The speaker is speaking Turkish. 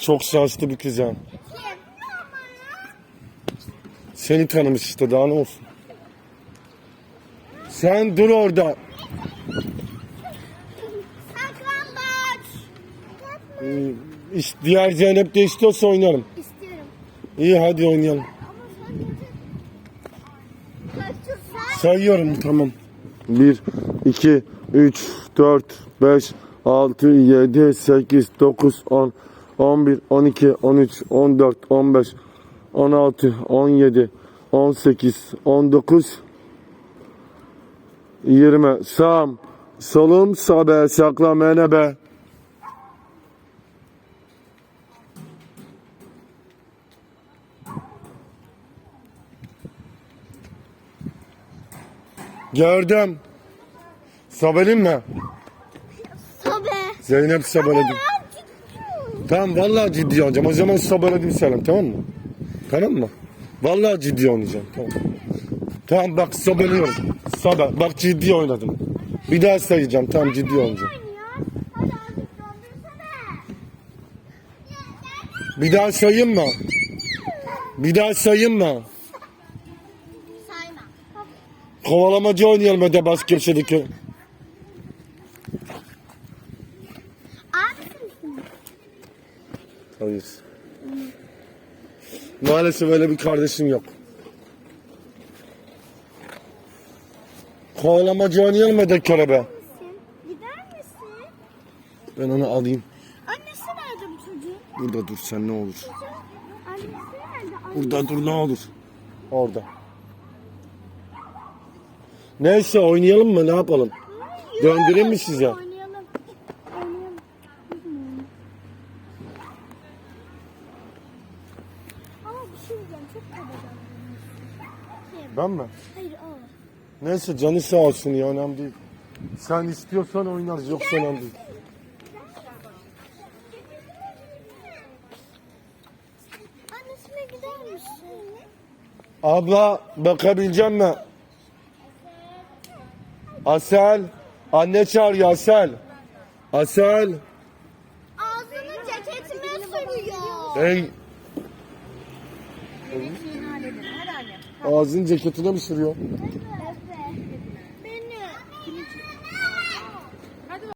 Çok şanslı bir kız ha. Seni tanımış işte daha ne olsun. Sen dur orada. Saklambaç. Ee, iş- diğer Zeynep de istiyorsa oynarım. İstiyorum. İyi hadi oynayalım. Sayıyorum tamam. 1, 2, 3, 4, 5, 6, 7, 8, 9, 10, 11, 12, 13, 14, 15, 16, 17, 18, 19, 20. Sağım, solum, sabe, sakla, menebe. Gördüm. Sabelin mi? Zeynep sabeledim. Tamam vallahi ciddi oynayacağım. O zaman sabeledim selam tamam mı? Tamam mı? Vallahi ciddi oynayacağım. Tamam. Tamam bak sabeliyorum. Sabe. Bak ciddi oynadım. Bir daha sayacağım. Tamam ciddi oynayacağım. Bir daha sayayım mı? Bir daha sayayım mı? Sayma. Kovalamacı oynayalım hadi basketçideki. Abi misin? Hayır. Maalesef öyle bir kardeşim yok. Kovalamacı oynayalım hadi körebe. Gider misin? Ben onu alayım. Annesi nerede bu çocuğun? Burada dur sen ne olur. Annesi nerede? Annesi. Burada dur ne olur. Orada. Neyse oynayalım mı ne yapalım? Döndüreyim mi size? Oynayalım. Ama bir şey diyeceğim. Çok kabacan. Kim? Ben mi? Hayır o. Neyse canı sağ olsun ya önemli değil. Sen istiyorsan oynarız yoksa önemli değil. Annesine gider misin? Abla bakabilecek mi? Asel. Anne çağırıyor Asel. Asel. Ağzının ceketime sürüyor. Hey Yemek halledin. Hadi anne. ağzın ceketine mi sürüyor? Evet.